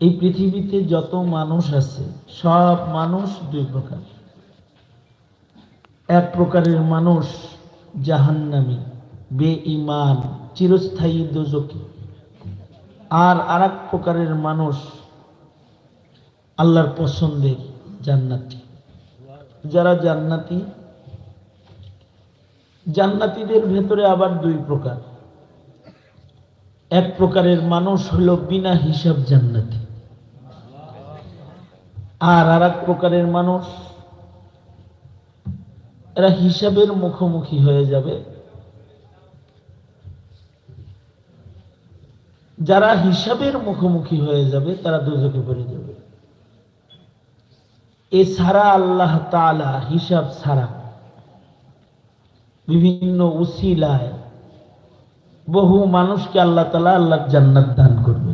এই পৃথিবীতে যত মানুষ আছে, সব মানুষ দুই প্রকার। এক প্রকারের মানুষ জাহান্নামী বে ইমান চিরস্থায়ী দোজকি আর আর প্রকারের মানুষ আল্লাহর পছন্দের জান্নাতি। যারা জান্নাতি, জান্নাতীদের ভেতরে আবার দুই প্রকার। এক প্রকারের মানুষ হলো বিনা হিসাব জান্নাতি। আর আর এক প্রকারের মানুষ, এরা হিসাবের মুখোমুখি হয়ে যাবে। যারা হিসাবের মুখোমুখি হয়ে যাবে, তারা দুজকে পড়ে যাবে এছাড়া আল্লাহ তাআলা হিসাব ছাড়া বিভিন্ন উসিলায় বহু মানুষকে আল্লাহ তালা আল্লাহ জান্নাত দান করবে।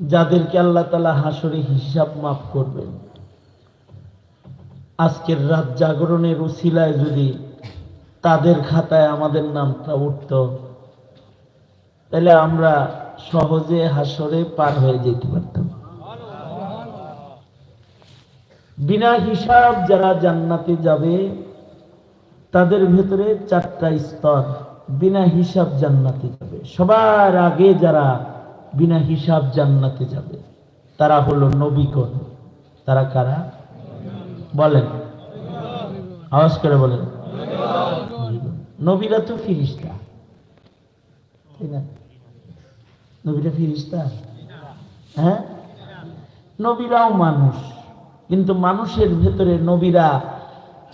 যাদেরকে আল্লাহ তালা হাসরে হিসাব মাফ করবেন। আজকের রাত জাগরণের উসিলায় যদি তাদের খাতায় আমাদের নামটা উঠত, তাহলে আমরা সহজে হাসরে পার হয়ে যেতে পারতাম। বিনা হিসাব যারা জান্নাতে যাবে, তাদের ভেতরে চারটা স্তর, বিনা হিসাব জান্নাতে যাবে। সবার আগে যারা বিনা হিসাব জান্নাতে যাবে। তারা হলো নবীগণ তারা কারা? বলেন। আওয়াজ করে বলেন। নবীরা তো ফিরিস্তা। নবীরা ফিরিস্তা? হ্যাঁ? নবীরাও মানুষ। কিন্তু মানুষের ভেতরে নবীরা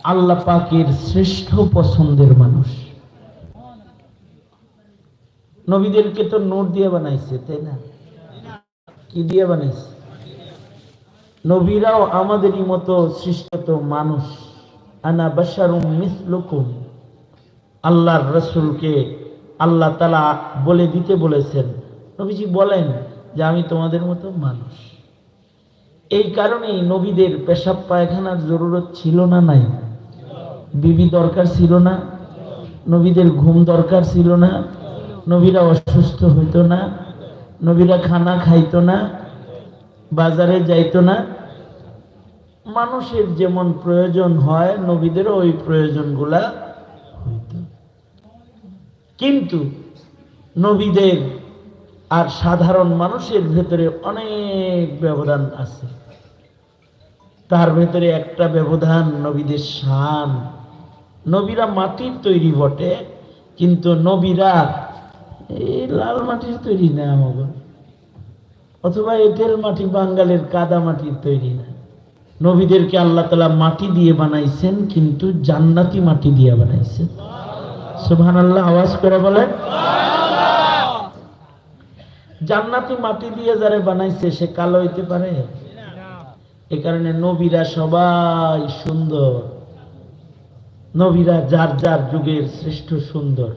আল্লাহ পাকের শ্রেষ্ঠ পছন্দের মানুষ। নবীদেরকে তো নোট দিয়ে বানাইছে, তাই না? কি দিয়ে বানাইছে? নবীরাও আমাদেরই মতো সৃষ্টত মানুষ। আনা বাসারুম মিসলুকুম। আল্লাহর রসুলকে আল্লাহ তালা বলে দিতে বলেছেন। নবীজি বলেন যে, আমি তোমাদের মতো মানুষ। এই কারণেই নবীদের পেশাব পায়খানার জরুরত ছিল না নাই? বিবি দরকার ছিল না? নবীদের ঘুম দরকার ছিল না? নবীরা অসুস্থ হইতো না, নবীরা খানা খাইতো না, বাজারে যাইতো না। মানুষের যেমন প্রয়োজন হয়, নবীদেরও ওই প্রয়োজনগুলা হইত। কিন্তু নবীদের আর সাধারণ মানুষের ভেতরে অনেক ব্যবধান আছে। তার ভেতরে একটা ব্যবধান নবীদের শান। নবীরা মাটির তৈরি বটে, কিন্তু নবীরা এই লাল মাটির তৈরি না আমাদের অথবা এঁটেল মাটি বাঙ্গালের কাদা মাটির তৈরি না। নবীদেরকে আল্লাহ তালা মাটি দিয়ে বানাইছেন, কিন্তু জান্নাতি মাটি দিয়ে বানাইছেন। সুবহান আল্লাহ আওয়াজ করে বলেন। জান্নাতি মাটি দিয়ে যারা বানাইছে, সে কালো হইতে পারে? এ কারণে নবীরা সবাই সুন্দর। নবীরা যার যার যুগের শ্রেষ্ঠ সুন্দর।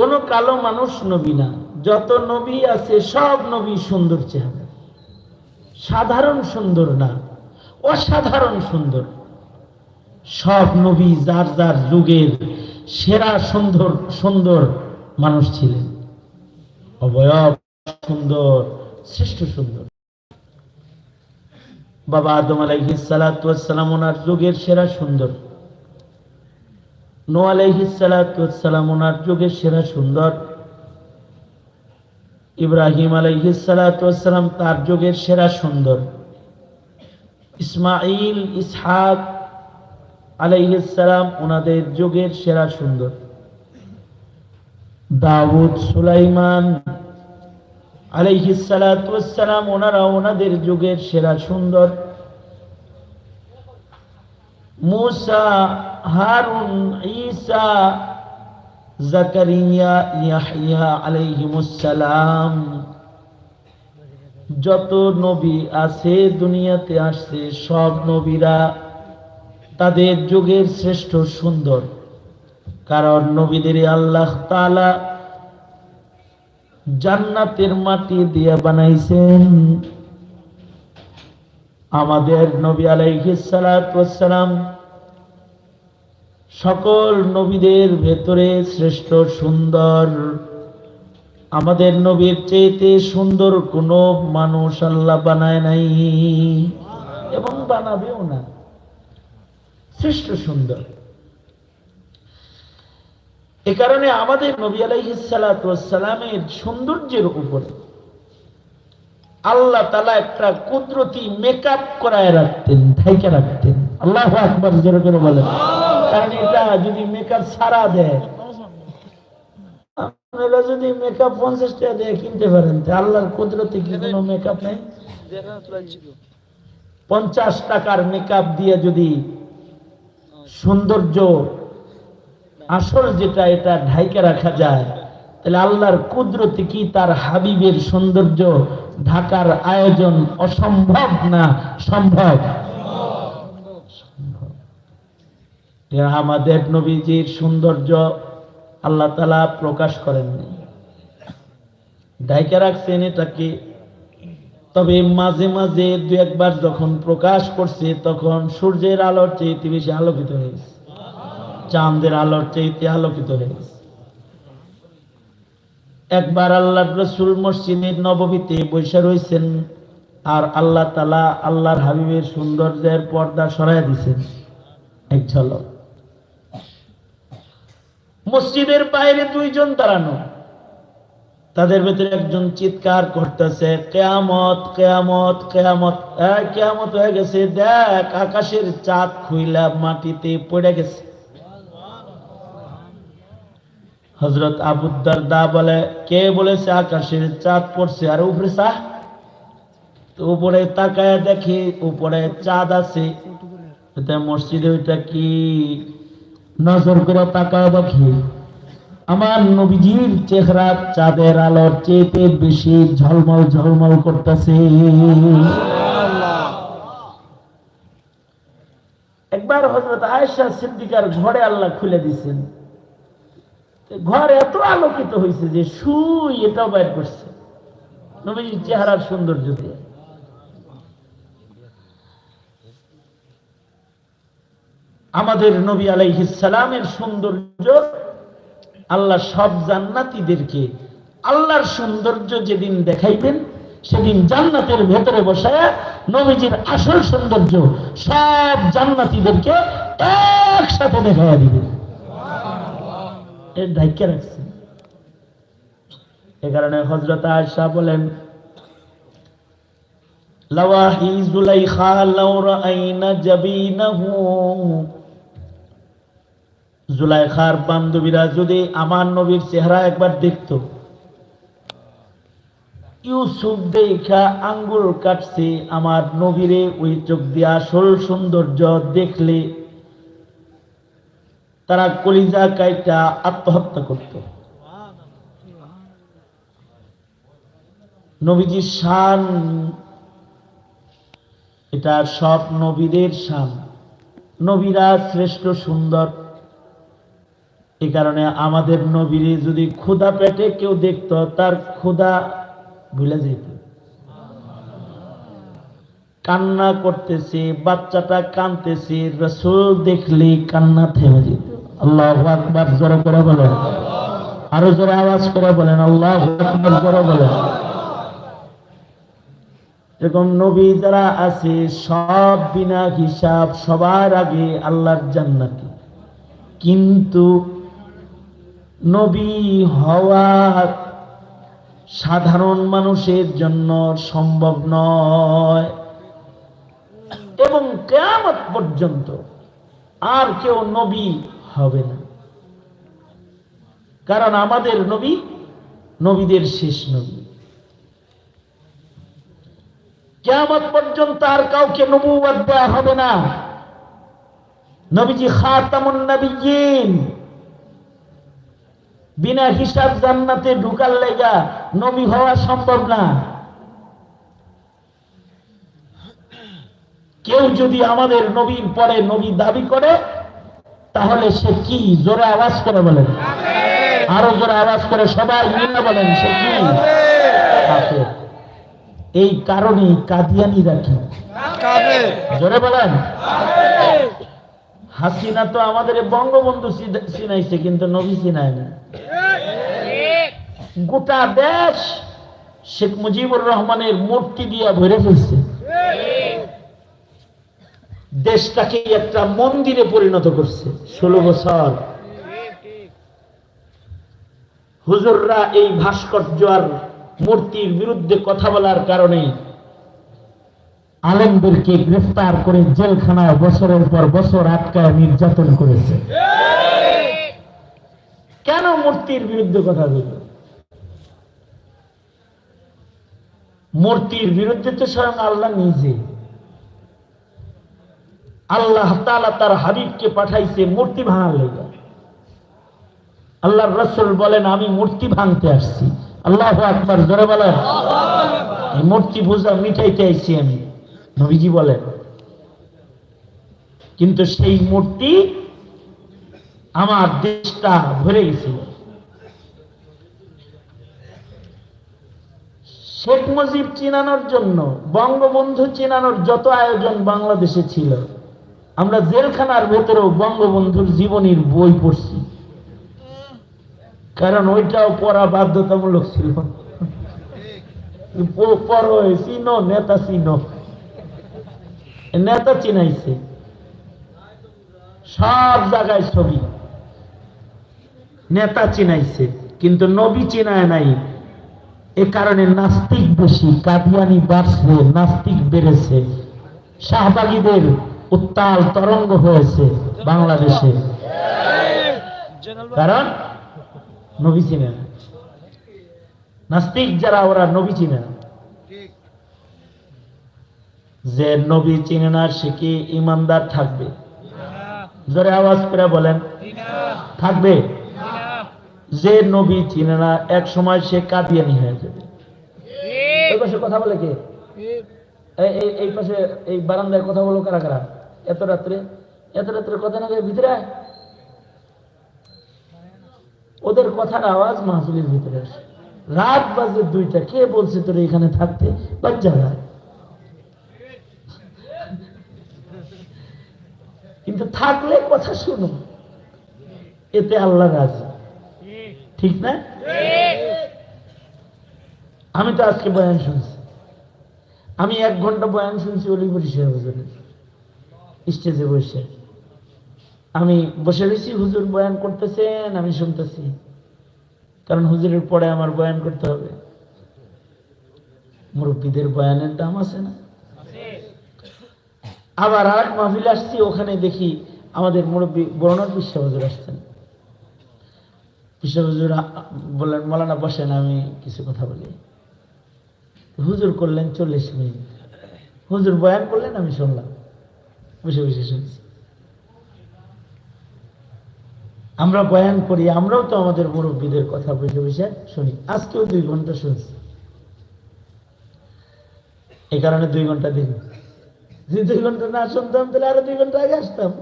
কোন কালো মানুষ নবী না। যত নবী আছে, সব নবী সুন্দর চেহারা। সাধারণ সুন্দর না, অসাধারণ সুন্দর। সব নবী যার যার যুগের সেরা সুন্দর সুন্দর মানুষ ছিলেন। অবয়ব সুন্দর, শ্রেষ্ঠ সুন্দর। বাবা আদম আলাইহিস সালাম ওনার যুগের সেরা সুন্দর। নো আলাইহিস সালাম ওনার সেরা সুন্দর। ইব্রাহিম আলাইহিস সালাম তার যুগের সেরা সুন্দর। ইসমাইল ইসহাক আলাইহিসালাম ওনাদের যুগের সেরা সুন্দর। দাউদ, সুলাইমান আলাইহিসালাম ওনারা ওনাদের যুগের সেরা সুন্দর। মুসা হারুন ঈসা জাকারিয়া ইয়াহইয়া আলাইহিমুসসালাম। যত নবী আছে, দুনিয়াতে আসছে, সব নবীরা তাদের যুগের শ্রেষ্ঠ সুন্দর। কারণ নবীদের আল্লাহ তালা জান্নাতের মাটি দিয়ে বানাইছেন। আমাদের নবী আলাইহিস সালাম সকল নবীদের ভেতরে শ্রেষ্ঠ সুন্দর। আমাদের নবীর চেয়েতে সুন্দর কোনো মানুষ আল্লাহ বানায় নাই এবং বানাবেও না। শ্রেষ্ঠ সুন্দর। এ কারণে আমাদের নবী আলাইহিসালামের সৌন্দর্যের উপরে আল্লাহ তালা একটা কুদরতি মেকআপ করায় রাখতেন ঢাইকে রাখতেন। আল্লাহ আকবর, জোরে করে বলেন। যদি ছাড়া দেয় যদি মেকআপ পঞ্চাশ টাকা দিয়ে কিনতে পারেন আল্লাহর কুদরতে কি মেকআপ নেই? পঞ্চাশ টাকার মেকআপ দিয়ে যদি সৌন্দর্য, আসল যেটা এটা ঢাইকে রাখা যায়, তাহলে আল্লাহর কুদরতে কি তার হাবিবের সৌন্দর্য ঢাকার আয়োজন অসম্ভব না সম্ভব এ আমাদের নবীজির সৌন্দর্য আল্লাহ তালা প্রকাশ করেননি। ঢাইকে রাখছেন এটাকে তবে মাঝে মাঝে দু একবার যখন প্রকাশ করছে, তখন সূর্যের আলোর চেয়ে বেশি আলোকিত হয়েছে। চাঁদের আলোর চাইতে আলোকিত হয়েছে। একবার আল্লাহ রসুল মসজিদের নবমীতে বৈশা রয়েছেন আর আল্লাহ তালা আল্লাহর হাবিবের সৌন্দর্যের পর্দা সরাই দিছেন এক ঝলক। মসজিদের বাইরে দুইজন দাঁড়ানো। তাদের ভেতরে একজন চিৎকার করতেছে, কেয়ামত কেয়ামত কেয়ামত কেয়ামত হয়ে গেছে, দেখ আকাশের চাঁদ খুইলা মাটিতে পড়ে গেছে। হজরত আবুদ্দার দা বলে, কে বলেছে আকাশের চাঁদ পড়ছে আর উপরে চাহ তো উপরে তাকায় দেখি, উপরে চাঁদ আছে। মসজিদে ওইটা কি? নজর করে তাকায় দেখি। আমার নবীজির চেহারা চাঁদের আলোর চেয়ে বেশি ঝলমল ঝলমল করতেছে। একবার হজরত আয়েশা সিদ্দিকার ঘরে আল্লাহ খুলে দিছেন। ঘর এত আলোকিত হয়েছে যে সুই এটাও বাইর করছে। নবীজির চেহারার সৌন্দর্য দিয়ে। আমাদের নবী আলাইহিসালামের সৌন্দর্য, আল্লাহ সব জান্নাতীদেরকে আল্লাহর সৌন্দর্য যেদিন দেখাইবেন, সেদিন জান্নাতের ভেতরে বসায় নবীজির আসল সৌন্দর্য সব জান্নাতীদেরকে একসাথে দেখাইয়া দিবেন। এর দায়িত্ব রাখছেন। এ কারণে হজরত আয়সা বলেন, লওয়াহি জুলাইখা লাউ রাআইনা জাবিনাহু জুলাইখার বান্ধবীরা যদি আমার নবীর চেহারা একবার দেখতো। ইউসুফ দেখা আঙ্গুল কাটছে আমার নবীরে, ওই চোখ দিয়ে আসল সৌন্দর্য দেখলে তারা কলিজা কাইটা আত্মহত্যা করত। নবীজির শান, এটা সব নবীদের শান। নবীরা শ্রেষ্ঠ সুন্দর। এই কারণে আমাদের নবীরে যদি ক্ষুধা পেটে কেউ দেখতো, তার ক্ষুধা ভুলে যেত। কান্না করতেছে, বাচ্চাটা কানতেছে রসুল দেখলে কান্না থেমে যেত। আল্লাহ আকবার, জোরে করে বলেন। আরও জোরে আওয়াজ করে বলেন, আল্লাহ আকবার, জোরে বলেন। এরকম নবী যারা আছে, সব বিনা হিসাব সবার আগে আল্লাহর জান্নাতি। কিন্তু নবী হওয়া সাধারণ মানুষের জন্য সম্ভব নয়। এবং কেয়ামত পর্যন্ত আর কেউ নবী হবে না। কারণ আমাদের নবী নবীদের শেষ নবী। কেয়ামত পর্যন্ত আর কাউকে নবুয়াদ দেওয়া হবে না। নবীজি খাতামুন নবীন বিনা হিসাব জান্নাতে ঢুকার লেগা নবী হওয়া সম্ভব না। কেউ যদি আমাদের নবীর পরে নবী দাবি করে তাহলে সে কি জোরে আওয়াজ করে বলেন? আরও জোরে আওয়াজ করে সবাই মিলে বলেন সে কি? এই কারণে কাদিয়ানি রাখি জোরে বলেন। হাসিনা তো আমাদের বঙ্গবন্ধু চিনাইছে কিন্তু নবী চিনায় না গোটা দেশ শেখ মুজিবুর রহমানের মূর্তি দিয়া ভরে ফেলছে। দেশটাকে একটা মন্দিরে পরিণত করছে ষোলো বছর। হুজুররা এই ভাস্কর্য আর মূর্তির বিরুদ্ধে কথা বলার কারণে আলেমদেরকে গ্রেফতার করে জেলখানায় বছরের পর বছর আটকায় নির্যাতন করেছে। কেন মূর্তির বিরুদ্ধে কথা বলল মূর্তির বিরুদ্ধে তো স্বয়ং আল্লাহ নিজে। আল্লাহ তাআলা তার হাবিবকে পাঠাইছে মূর্তি ভাঙার লেগে। আল্লাহর রসুল বলেন, আমি মূর্তি ভাঙতে আসছি। আল্লাহ আকবার, জোরে বলেন। মূর্তি পূজা মিটাইতে আইছি আমি, নবীজি বলেন। কিন্তু সেই মূর্তি আমার দেশটা ভরে গেছিল। শেখ মুজিব চিনানোর জন্য, বঙ্গবন্ধু চিনানোর যত আয়োজন বাংলাদেশে ছিল, আমরা জেলখানার ভেতরেও বঙ্গবন্ধুর জীবনীর বই পড়ছি। কারণ ওইটাও পড়া বাধ্যতামূলক ছিল। নেতা চিনো। নেতা চিনাইছে। সব জায়গায় ছবি। নেতা চিনাইছে, কিন্তু নবী চিনায় নাই। এ কারণে নাস্তিক বেশি, কাদিয়ানি বাড়ছে, নাস্তিক বেড়েছে। শাহবাগীদের উত্তাল তরঙ্গ হয়েছে বাংলাদেশে। কারণ নবী চিনে নাস্তিক যারা, ওরা নবী চিনে যে নবী চিনে না, সে কি ইমানদার থাকবে? জোরে আওয়াজ করে বলেন। থাকবে? যে নবী চিনে না এক সময় সে কাদিয়ানি হয়ে যাবে। পাশে কথা বলে কে? এই- পাশে এই বারান্দায় কথা বলো কারা কারা? এত রাত্রে এত রাত্রে কথা না ভিতরে ওদের কথার আওয়াজ মাহফিলের ভিতরে আসে। রাত বাজে দুইটা কে বলছে তোর এখানে থাকতে? লজ্জা হয়। কিন্তু থাকলে কথা শুনো। এতে আল্লাহ রাজি। ঠিক না? আমি তো আজকে বয়ান শুনছি। আমি এক ঘণ্টা বয়ান শুনছি অলিপুরি হুজুরের স্টেজে বসে। আমি বসে রয়েছি, হুজুর বয়ান করতেছেন, আমি শুনতেছি। কারণ হুজুরের পরে আমার বয়ান করতে হবে। মুরব্বীদের বয়ানের দাম আছে না? আবার আর এক মাহফিল আসছি, ওখানে দেখি আমাদের মুরব্বী বরণর বিশ্ব হুজুর আসছেন। বিশ্ব হুজুর বললেন মলানা বসেন, আমি কিছু কথা বলি। হুজুর করলেন চল্লিশ মিনিট। হুজুর বয়ান করলেন, আমি শুনলাম। বসে বসে শুনছি। আমরা বয়ান করি, আমরাও তো আমাদের মুরব্বীদের কথা বসে বসে শুনি। আজকেও দুই ঘণ্টা শুনছি। এই কারণে দুই ঘণ্টা দিন। দুই ঘণ্টা না শুনতাম, তাহলে আরও দুই ঘণ্টা আগে আসতাম।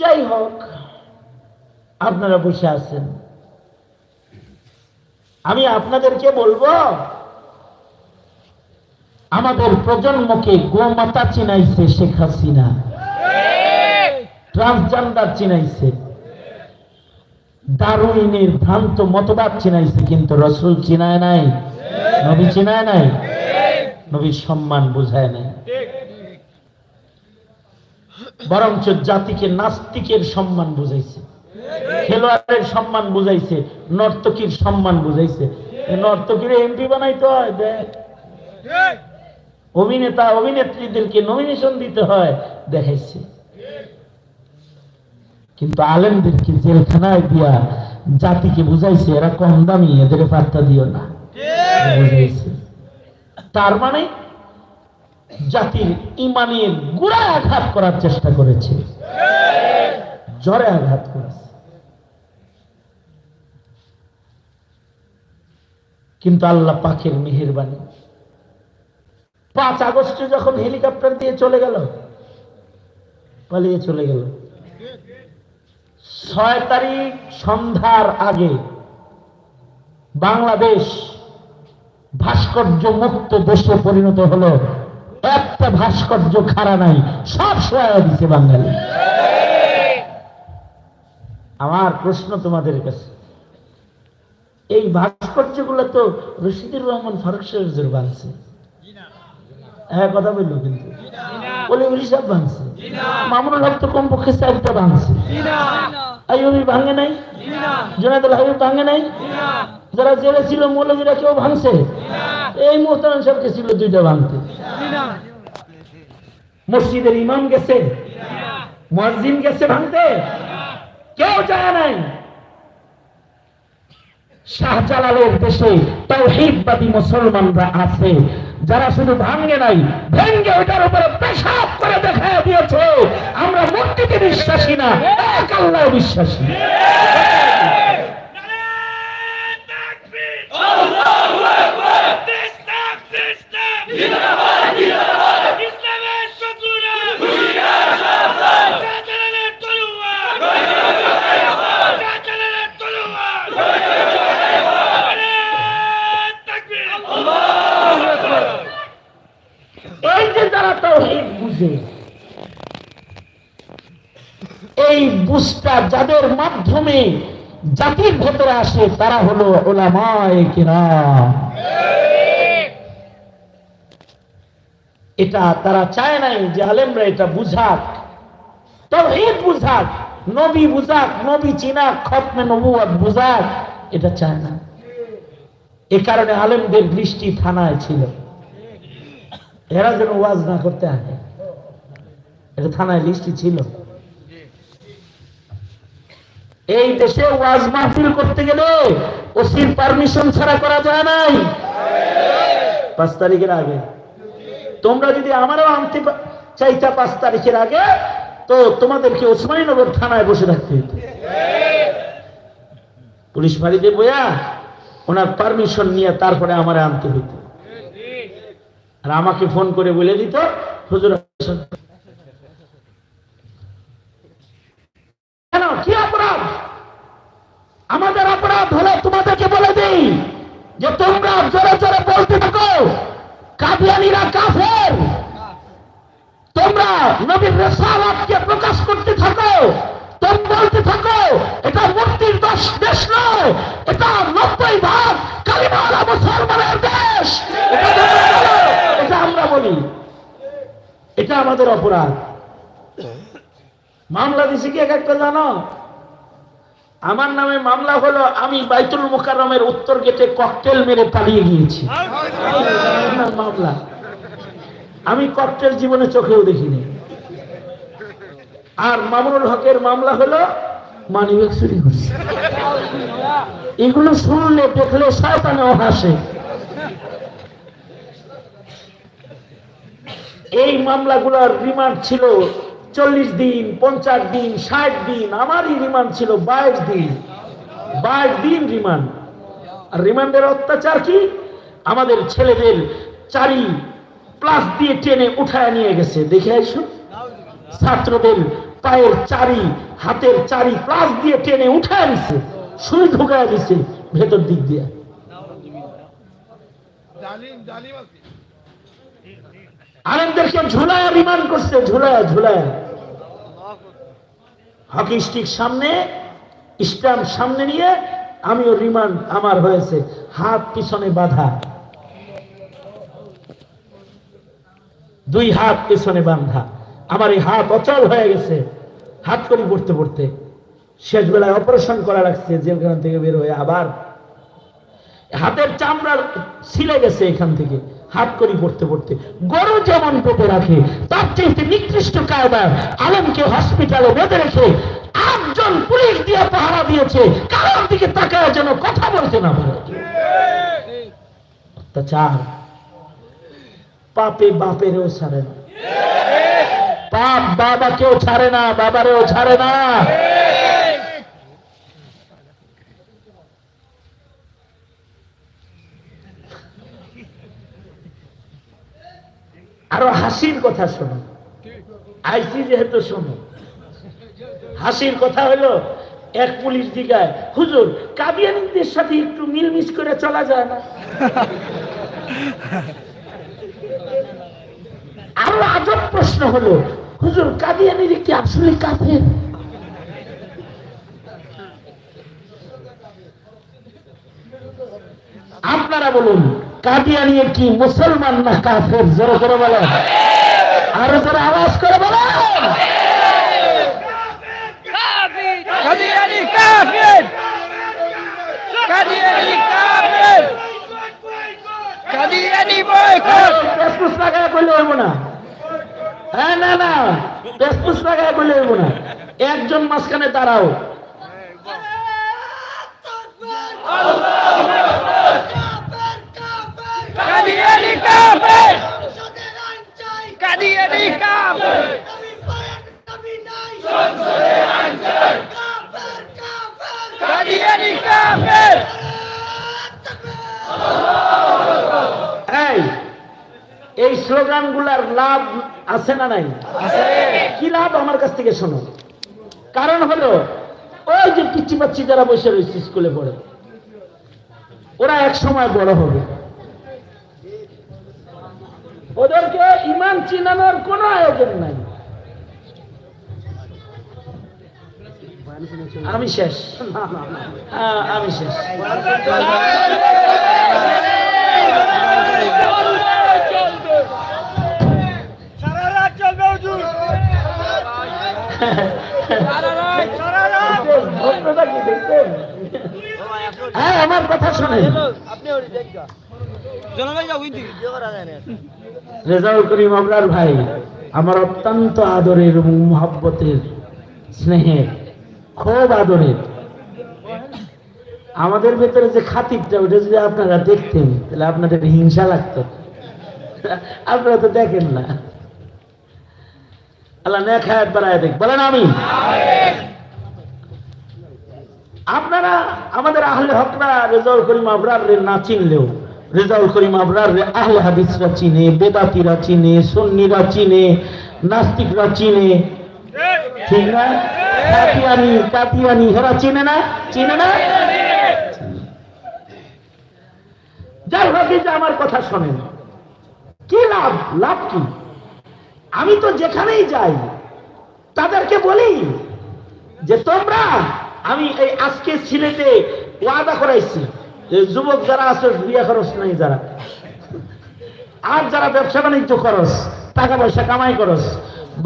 যাই হোক, আপনারা বসে আছেন। আমি আপনাদেরকে বলব, আমাদের প্রজন্মকে গোমাতা চিনাইছে শেখ হাসিনা। ট্রান্সজেন্ডার চিনাইছে। দারুইনের ভ্রান্ত মতবাদ চিনাইছে, কিন্তু রসুল চিনায় নাই, নবী চিনায় নাই, নবীর সম্মান বোঝায় নাই। বরঞ্চ জাতিকে নাস্তিকের সম্মান বুঝাইছে। খেলোয়াড়ের সম্মান বুঝাইছে, নর্তকীর সম্মান বুঝাইছে। নর্তকীর এমপি বানাইতে হয় দেখ অভিনেতা, অভিনেত্রীদেরকে নমিনেশন দিতে হয়, দেখাইছে। কিন্তু আলেমদেরকে জেলখানায় দিয়া জাতিকে বুঝাইছে, এরা কম দামি এদের পাত্তা দিও না। বুঝাইছে। তার মানে জাতির ইমানের গুড়ায় আঘাত করার চেষ্টা করেছে। জ্বরে আঘাত করেছে। কিন্তু আল্লাহ পাখের মেহেরবানি। পাঁচ আগস্টে যখন হেলিকপ্টার দিয়ে চলে গেল, পালিয়ে চলে গেল। ছয় তারিখ সন্ধ্যার আগে বাংলাদেশ ভাস্কর্য মুক্ত দেশে পরিণত হলো একটা ভাস্কর্য খাড়া নাই, সব সহায় দিছে বাঙালি। আমার প্রশ্ন তোমাদের কাছে, এই ভাস্কর্যগুলো তো রশিদুর রহমান ফারুক সাহেবের বানছে। হ্যাঁ কথা বলল কিন্তু। নাই? নাই? যারা জেলে ছিল কেউ ভাঙছে? এই মোহতারাম সাহেবকে ছিল দুইটা ভাঙতে মসজিদের ইমাম গেছে মসজিদ গেছে ভাঙতে, কেউ যায় নাই। শাহজালালের দেশে তৌহিদবাদী মুসলমানরা আছে, যারা শুধু ভাঙ্গে নাই, ভেঙ্গে ওটার উপরে পেশাব করে দেখা দিয়েছে। আমরা মূর্তিতে বিশ্বাসী না, এক আল্লাহ বিশ্বাসী শাহজালালের তলোয়ার শাহজালালের তলোয়ার তাকবীর এই যে যারা তৌহিদ বুঝে এই বুঝটা যাদের মাধ্যমে জাতির ভেতরে আসে, তারা হলো ওলামায়ে কিরাম। এটা তারা চায় নাই যে আলেমরা এটা বুঝাক। তৌহিদ বুঝাক, নবী বুঝাক, নবী চিনাক, খতমে নবুয়াত বুঝাক, এটা চায় না। এ কারণে আলেমদের দৃষ্টি থানায় ছিল। এরা যেন ওয়াজ না করতে আনে। এটা থানায় লিস্টি ছিল। এই দেশে ওয়াজ মাহফিল করতে গেলে ওসির পারমিশন ছাড়া করা যায় নাই। পাঁচ তারিখের আগে। তোমরা যদি আমারও আনতে চাইতা পাঁচ তারিখের আগে, তো তোমাদেরকে ওসমানীনগর থানায় বসে থাকতে হতো পুলিশ বাড়িতে বইয়া ওনার পারমিশন নিয়ে তারপরে আমার আনতে হইতো। আর আমাকে ফোন করে বলে দিত, হুজুর, কেন? কি অপরাধ? আমাদের অপরাধ হলে তোমাদেরকে বলে দিই যে তোমরা জোরে জোরে বলতে থাকো। কাদিয়ানিরা কাফের। তোমরা নবীর রেসালাতকে প্রকাশ করতে থাকো তোমরা বলতে থাকো, এটা মূর্তির দশ দেশ নয়, এটা নব্বই ভাগ কালিমাওয়ালা মুসলমানের দেশ। এটা আমরা বলি। এটা আমাদের অপরাধ। মামলা দিছি কি এক একটা জানো? আমার নামে মামলা হলো, আমি বাইতুল মুকাররমের উত্তর গেটে ককটেল মেরে পালিয়ে গিয়েছি। মামলা। আমি ককটেল জীবনে চোখেও দেখিনি। আর মামুনুল হকের মামলা হলো, মানিব্যাগ চুরি করছে এগুলো শুনলে, দেখলে শয়তানেও হাসে এই মামলাগুলোর রিমান্ড ছিল চল্লিশ দিন, পঞ্চাশ দিন, ষাট দিন, আমারই রিমান্ড ছিল বাইশ দিন। বাইশ দিন রিমান্ড আর রিমান্ডের অত্যাচার কি? আমাদের ছেলেদের চারি প্লাস দিয়ে টেনে উঠায় নিয়ে গেছে। দেখে আইসো ছাত্রদের পায়ের চারি, হাতের চারি প্লাস দিয়ে টেনে উঠায় নিছে। সুই ঢুকায় দিছে ভেতর দিক দিয়ে। আলেমদেরকে ঝুলায় রিমান্ড করছে, ঝুলায় ঝুলায়। হকি স্টিক সামনে, স্ট্যাম্প সামনে নিয়ে আমিও রিমান্ড আমার হয়েছে, হাত পিছনে বাঁধা। দুই হাত পিছনে বাঁধা। আমার এই হাত অচল হয়ে গেছে, হাত করি পড়তে পড়তে। শেষ বেলায় অপারেশন করা লাগছে, জেলখানা থেকে বের হয়ে আবার। হাতের চামড়া ছিলে গেছে এখান থেকে। হাত করি পড়তে পড়তে গরু যেমন পেটে রাখে, তার চাইতে নিকৃষ্ট কায়দায় আলমকে হসপিটালে বেঁধে রেখে আটজন পুলিশ দিয়ে পাহারা দিয়েছে। কারোর দিকে তাকায় যেন কথা বলতে না পারে। অত্যাচার। পাপে বাপেরও ছাড়ে না। পাপ বাবাকেও ছাড়ে না, বাবারেও ছাড়ে না। আরও হাসির কথা শোনো। আইসি যেহেতু শোনো। হাসির কথা হলো, এক পুলিশ দিঘায়, হুজুর, কাবিয়ানিদের সাথে একটু মিলমিশ করে চলা যায় না? আরও আজব প্রশ্ন হলো, হুজুর কাদিয়ানির কি আসলে কাফের? আপনারা বলুন কাদিয়ানি কি মুসলমান না কাফের জোরে করে বলেন? আরও জোরে আওয়াজ করে বলেন। কাদিয়ানি কাফের কাদিয়ানি কাফের কাদিয়ানি বয়কট পেসপুস লাগায় বলে হইব না। হ্যাঁ না না পেসপুস লাগায় বলে হইব না। একজন মাঝখানে দাঁড়াও কাফের কাদিয়ানি কাফের কাদিয়ানি কাফের এই এই স্লোগানগুলার লাভ আছে না নাই? কি লাভ আমার কাছ থেকে শোনো? কারণ হলো ওই যে পিচ্ছি পাচ্ছি যারা বসে রয়েছে স্কুলে পড়ে ওরা এক সময় বড় হবে। ওদেরকে ইমান চিনানোর কোনো আয়োজন নাই। আমি শেষ। হ্যাঁ, আমি শেষ সারা রাত চলবে হুজুর সারা রাত ভদ্রতা কি দেখছেন হ্যাঁ আমার কথা শোনেন। রেজাউল করিম আবরার ভাই, আমার অত্যন্ত আদরের এবং মহাব্বতের স্নেহের, খুব আদরের। আমাদের ভেতরে যে খাতিরটা, ওটা যদি আপনারা দেখতেন, তাহলে আপনাদের হিংসা লাগতো। আপনারা তো দেখেন না। আল্লাহ নেক হায়াত বাড়ায় দেখ বলেন আমি। আপনারা আমাদের আহলে হকরা রেজাউল করিম আবরার রে না চিনলেও, রেজাউল করিম আবরার রে আহলে হাদিসরা চিনে, বেদাতিরা চিনে, সুন্নিরা চিনে, নাস্তিকরা চিনে। ঠিক না? কাতিয়ানি কাতিয়ানি, হেরা চিনে না? চিনে না? যাই হোক আমার কথা শোনেন। কি লাভ? লাভ কি? আমি তো যেখানেই যাই, তাদেরকে বলি যে তোমরা, আমি এই আজকে সিলেটে ওয়াদা করাইছি যুবক যারা আছে, বিয়ে খরচ নাই যারা। আর যারা ব্যবসা বাণিজ্য খরচ, টাকা পয়সা কামাই করস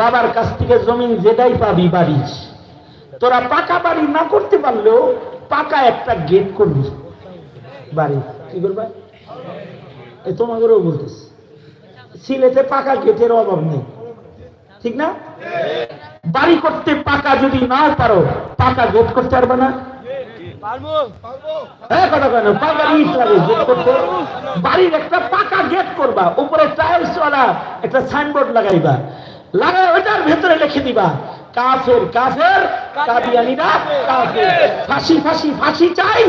বাবার কাছ থেকে জমিন যেটাই পাবি বাড়ি। তোরা পাকা বাড়ি না করতে পারলেও পাকা একটা গেট করবি। বাড়ি, কি করবা? তোমাদেরও বলতেছি। সিলেটে পাকা গেটের অভাব নেই। ঠিক না? বাড়ি করতে পাকা যদি নাও পারো পাকা গেট করতে পারবে না? না, ফাঁসি ফাঁসি ফাঁসি চাই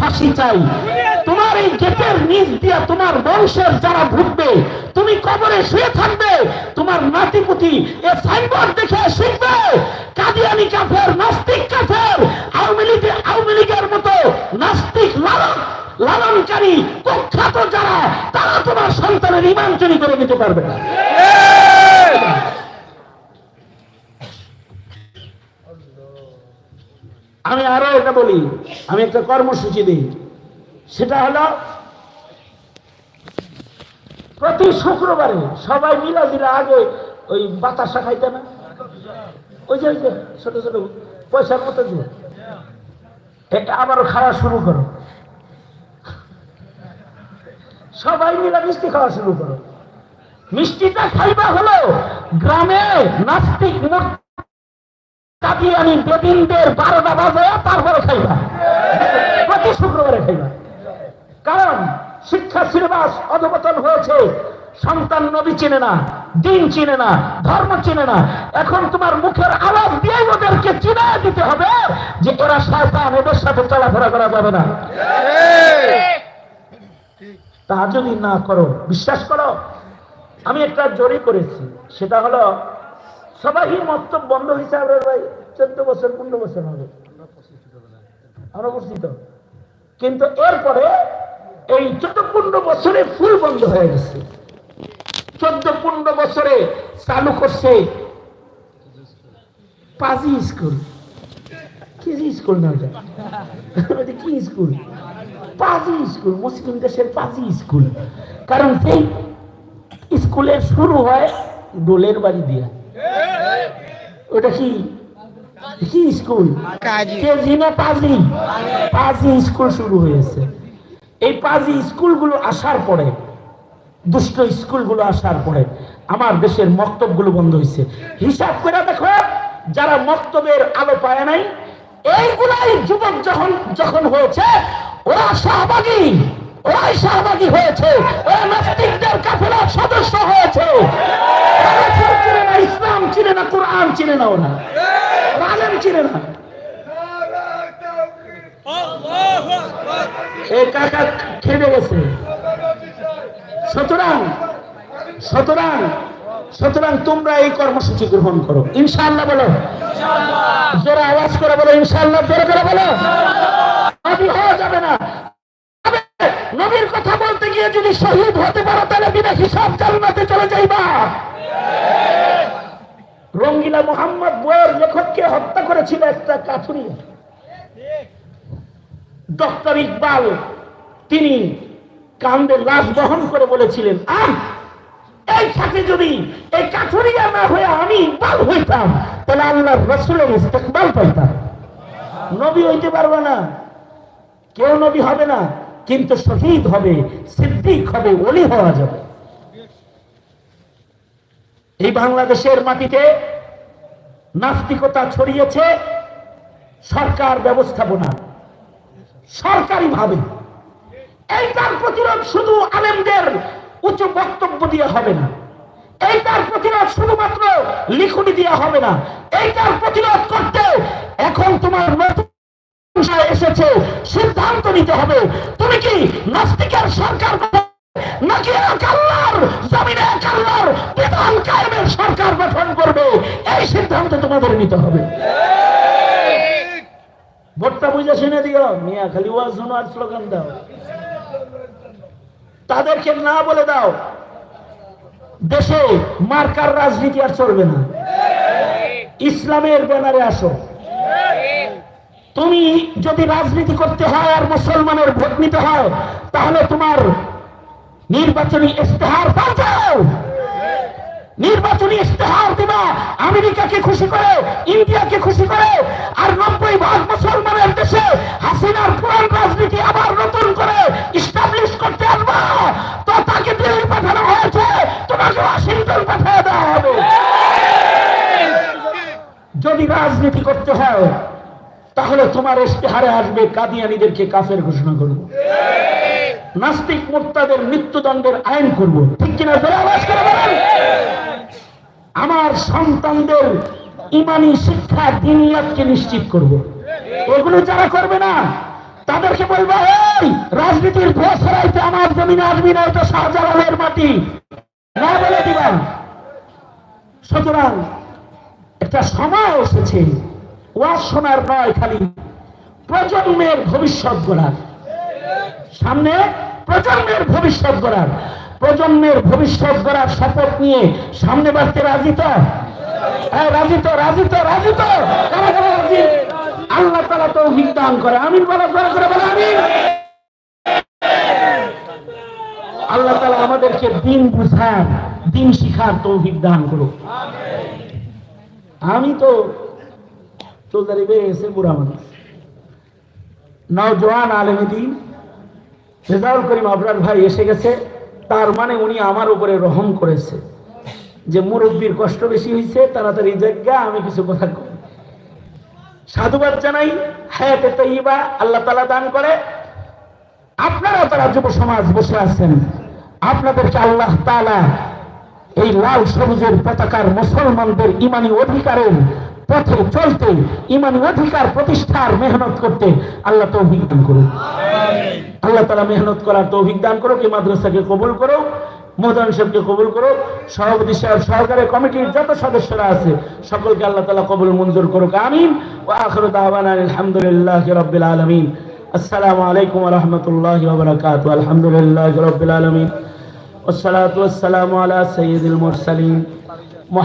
ফাঁসি চাই। তোমার এই গেটের নিচ দিয়া তোমার বংশের যারা ঢুকবে তুমি কবরে শুয়ে থাকবে তোমার নাতিপুতি এ সাইনবোর্ড দেখে শিখবে কাদিয়ানি কাফের, নাস্তিক কাফের, আওয়ামী লীগে আওয়ামী লীগের মতো নাস্তিক লালন লালনকারী, কুখ্যাত যারা, তারা তোমার সন্তানের ইমান চুরি করে নিতে পারবে না। আমি আরও এটা বলি, আমি একটা কর্মসূচি দিই। সেটা হলো প্রতি শুক্রবারে সবাই মিলা দিলা আগে ওই বাতাসা খাইতে না? ওই যে ওই যে, ছোট ছোট, পয়সার মতো দিয়ে। এটা আবারও খাওয়া শুরু করো। সবাই মিলে মিষ্টি খাওয়া শুরু করো। মিষ্টিটা খাইবা হলো গ্রামে নাস্তিক কাদিয়ানি বেদিনদের বারোটা বাজে, তারপরে খাইবা। প্রতি শুক্রবারে খাইবা। কারণ শিক্ষা সিলেবাস অধপতন হয়েছে। সন্তান নবী চিনে না, দিন চিনে না, ধর্ম চিনে না। এখন তোমার মুখের আওয়াজ দিয়ে ওদেরকে চিনা দিতে হবে যে এরা শয়তান, এদের সাথে চলাফেরা করা যাবে না। তা যদি না করো, বিশ্বাস করো, আমি একটা জরি করেছি। সেটা হলো সবাই মক্তব বন্ধ হিসাবে ভাই, চোদ্দ বছর, পনেরো বছর হবে। আমরা করছি তো কিন্তু এরপরে এই চোদ্দ পনেরো বছরে ফুল বন্ধ হয়ে গেছে। চোদ্দ পনেরো বছরে চালু করছে পাজি স্কুল। কেজি স্কুল না ওটা? ওটা কি স্কুল? পাজি স্কুল মুসলিম দেশের পাজি স্কুল। কারণ সেই স্কুলের শুরু হয় ডোলের বাড়ি দিয়া। ওটা কি? কি স্কুল? কেজি না পাজি? পাজি স্কুল শুরু হয়েছে। এই পাজি স্কুলগুলো আসার পরে, দুষ্ট স্কুলগুলো আসার পরে আমার দেশের মক্তবগুলো বন্ধ হয়েছে হিসাব করে দেখো, যারা মক্তবের আলো পায় নাই, এইগুলাই যুবক যখন যখন হয়েছে, ওরা শাহবাগী, ওরাই শাহবাগী হয়েছে, ওরা নাস্তিকদের কাফেলার সদস্য হয়েছে। ইসলাম চিনে না, কোরআন চিনে না ওরা। আলেম চিনে না। এই কাকা খেপে গেছে সুতরাং সুতরাং সুতরাং তোমরা এই কর্মসূচি গ্রহণ করো। ইনশাআল্লাহ বলো। জোরে আওয়াজ করে বলো ইনশাআল্লাহ জোরে করে বলো। নবী হওয়া যাবে না। নবীর কথা বলতে গিয়ে যদি শহীদ হতে পারো তাহলে বিনা হিসাব জান্নাতে চলে যাইবা। রঙ্গিলা মোহাম্মদ বইয়ের লেখককে হত্যা করেছিল একটা কাঠুরিয়া। ডক্টর ইকবাল, তিনি কান্দে লাশ বহন করে বলেছিলেন, আহ এই সাথে যদি এই কাঠুরিয়া না হয়ে আমি ইকবাল হইতাম, তাহলে আল্লাহ রসুলের ইস্তেকবাল পাইতাম। নবী হইতে পারবে না। কেউ নবী হবে না, কিন্তু শহীদ হবে, সিদ্দিক হবে, ওলি হওয়া যাবে। এই বাংলাদেশের মাটিতে নাস্তিকতা ছড়িয়েছে সরকার ব্যবস্থাপনা। সরকারি ভাবে এইটার প্রতিরোধ শুধু আলেমদের উচ্চ বক্তব্য দিয়ে হবে না। এইটার প্রতিরোধ শুধুমাত্র লিখুনি দিয়ে হবে না। এইটার প্রতিরোধ করতে এখন তোমার নতুন এসেছে, সিদ্ধান্ত নিতে হবে। তুমি কি নাস্তিকের সরকার? নাকি এক জমিনে এক বিধান কায়েমের সরকার গঠন করবে? এই সিদ্ধান্ত তোমাদের নিতে হবে। ভোটটা বুঝে শুনে দিও। মিয়া, খালি ওয়াজ শোনো আর স্লোগান দাও। তাদেরকে না বলে দাও, দেশে মার্কার রাজনীতি আর চলবে না। ইসলামের ব্যানারে আসো। তুমি যদি রাজনীতি করতে হয় আর মুসলমানের ভোট নিতে হয়, তাহলে তোমার নির্বাচনী ইস্তেহার পাল্টাও নির্বাচনী ইস্তেহার দিবা। আমেরিকাকে খুশি করে, ইন্ডিয়াকে খুশি করে, আর নব্বই ভাগ মুসলমানের দেশে হাসিনার পুরান রাজনীতি আবার নতুন করে ইস্টাবলিশ করতে আসবা। তো তাকে দিল্লি পাঠানো হয়েছে, তোমাকে ওয়াশিংটন পাঠিয়ে দেওয়া হবে। যদি রাজনীতি করতে হয়, তাহলে তোমার ইস্তেহারে আসবে কাদিয়ানিদেরকে কাফের ঘোষণা করব। নাস্তিক মোর্তাদের মৃত্যুদণ্ডের আইন করব। ঠিক কিনা? আওয়াজ করে আমার সন্তানদের ইমানি শিক্ষা দিনিয়াতকে নিশ্চিত করব। এগুলো যারা করবে না, তাদেরকে বলব, এই রাজনীতির ভোট আমার জমিনে আসবি না এটা শাহজালালের মাটি। না বলে দিবা সুতরাং একটা সময় এসেছে, ওয়াজ শোনার নয় খালি, প্রজন্মের ভবিষ্যৎ গড়ার। সামনে প্রজন্মের ভবিষ্যৎ গড়ার। প্রজন্মের ভবিষ্যৎ গড়ার শপথ নিয়ে সামনে বাড়তে রাজি তো? রাজি তো রাজি তো রাজি তো। আল্লাহ তালা তো দান করে। আমিন বলা করে করে বলে আমিন। আল্লাহ তালা আমাদেরকে দিন বুঝার, দিন শিখার তৌফিক দান করুক। আমি তো চলদারি বেয়েছে বুড়া মানুষ। নওজোয়ান আলেমী দিন। রেজাউল করিম আবরার ভাই এসে গেছে। তার মানে উনি আমার উপরে রহম করেছে। যে মুরব্বীর কষ্ট বেশি হয়েছে তাড়াতাড়ি জায়গা আমি কিছু কথা কই। সাধুবাদ জানাই, হায়াতে তৈবা আল্লাহ তালা দান করে। আপনারা তারা যুব সমাজ বসে আছেন, আপনাদেরকে আল্লাহ তালা এই লাল সবুজের পতাকার মুসলমানদের ইমানি অধিকারের পথে চলতে ইমানি অধিকার প্রতিষ্ঠার মেহনত করতে আল্লাহ তৌফিক দান করুন আল্লাহ তালা মেহনত করার তৌফিক দান করো কি মাদ্রাসাকে কবুল করো মোহদান সাহেবকে কবুল করো সভাপতি সাহেব সহকারী কমিটির যত সদস্যরা আছে সকলকে আল্লাহ তালা কবুল মঞ্জুর করুক আমিন ও আখরু দাওয়ানা আলহামদুলিল্লাহ রব্বিল আলমিন আসসালামু আলাইকুম রহমতুল্লাহ বারকাত আলহামদুলিল্লাহ রব্বিল আলমিন والصلاة والسلام على سيد المرسلين محمد